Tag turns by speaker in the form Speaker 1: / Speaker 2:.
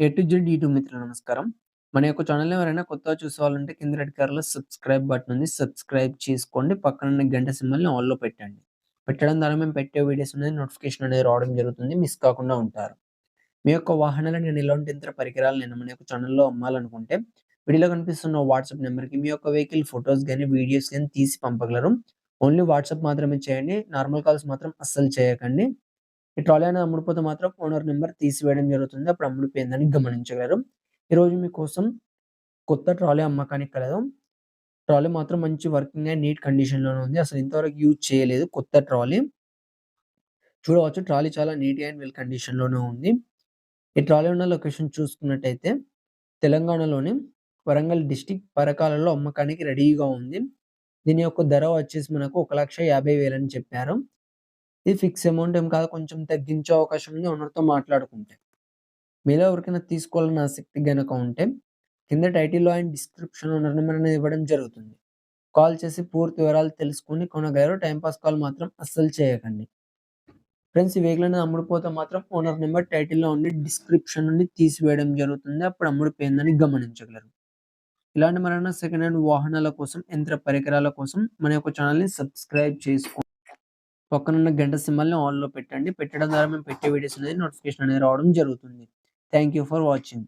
Speaker 1: A to Z YouTube మిత్రులు నమస్కారం. మన యొక్క ఛానల్‌ని ఎవరైనా కొత్తగా చూసుకోవాలంటే కింద రెడ్ కలర్‌లో సబ్స్క్రైబ్ బటన్ ఉంది. సబ్స్క్రైబ్ చేసుకోండి. పక్కనున్న గంట సింబల్‌ని ఆల్‌లో పెట్టండి. పెట్టడం ద్వారా మేము పెట్టే వీడియోస్ అనేది నోటిఫికేషన్ అనేది రావడం జరుగుతుంది. మిస్ కాకుండా ఉంటారు. మీ యొక్క వాహనాలను నేను ఎలాంటి ఇతర పరికరాలు నేను మన యొక్క ఛానల్‌లో అమ్మాలనుకుంటే వీడియోలో కనిపిస్తున్న వాట్సాప్ నెంబర్‌కి మీ యొక్క వెహికల్ ఫోటోస్ గాని, వీడియోస్ కానీ తీసి పంపగలరు. ఓన్లీ వాట్సాప్ మాత్రమే చేయండి. నార్మల్ కాల్స్ మాత్రం అస్సలు చేయకండి. ఈ ట్రాలీ అనేది అమ్ముడుపోతే మాత్రం ఓనర్ నెంబర్ తీసివేయడం జరుగుతుంది. అప్పుడు అమ్ముడిపోయిందని గమనించగలరు. ఈరోజు మీకోసం కొత్త ట్రాలీ అమ్మకానికి కలదు. ట్రాలీ మాత్రం మంచి వర్కింగ్ అండ్ నీట్ కండిషన్‌లోనే ఉంది. అసలు ఇంతవరకు యూజ్ చేయలేదు కొత్త ట్రాలీ. చూడవచ్చు ట్రాలీ చాలా నీట్ అండ్ వెల్ కండిషన్‌లోనే ఉంది. ఈ ట్రాలీ ఉన్న లొకేషన్ చూసుకున్నట్టయితే తెలంగాణలోని వరంగల్ డిస్ట్రిక్ట్ పరకాలలో అమ్మకానికి రెడీగా ఉంది. దీని యొక్క ధర వచ్చేసి మనకు 1,50,000 అని చెప్పారు. ఇది ఫిక్స్ అమౌంట్ ఏం కాదు. కొంచెం తగ్గించే అవకాశం ఉంది ఓనర్‌తో మాట్లాడుకుంటే. మీలో ఎవరికైనా తీసుకోవాలని ఆసక్తి గనక ఉంటే కింద టైటిల్‌లో అండ్ డిస్క్రిప్షన్‌లో ఓనర్ నెంబర్ అనేది ఇవ్వడం జరుగుతుంది. కాల్ చేసి పూర్తి వివరాలు తెలుసుకొని కొనగలరు. టైంపాస్ పాస్ కాల్ మాత్రం అస్సలు చేయకండి. ఫ్రెండ్స్ ఈ వెహికల్ అనేది అమ్ముడుపోతే మాత్రం ఓనర్ నెంబర్ టైటిల్‌లో ఉండి డిస్క్రిప్షన్ నుండి తీసివేయడం జరుగుతుంది. అప్పుడు అమ్ముడిపోయిందని గమనించగలరు. ఇలాంటి మరెన్నో సెకండ్ హ్యాండ్ వాహనాల కోసం, యంత్ర పరికరాల కోసం మన యొక్క ఛానల్‌ని సబ్స్క్రైబ్ చేసుకో పక్కనున్న గంట సింబల్‌ని ఆల్‌లో పెట్టండి. పెట్టడం ద్వారా మేము పెట్టే వీడియోస్ అనేది నోటిఫికేషన్ అనేది రావడం జరుగుతుంది. Thank you for watching.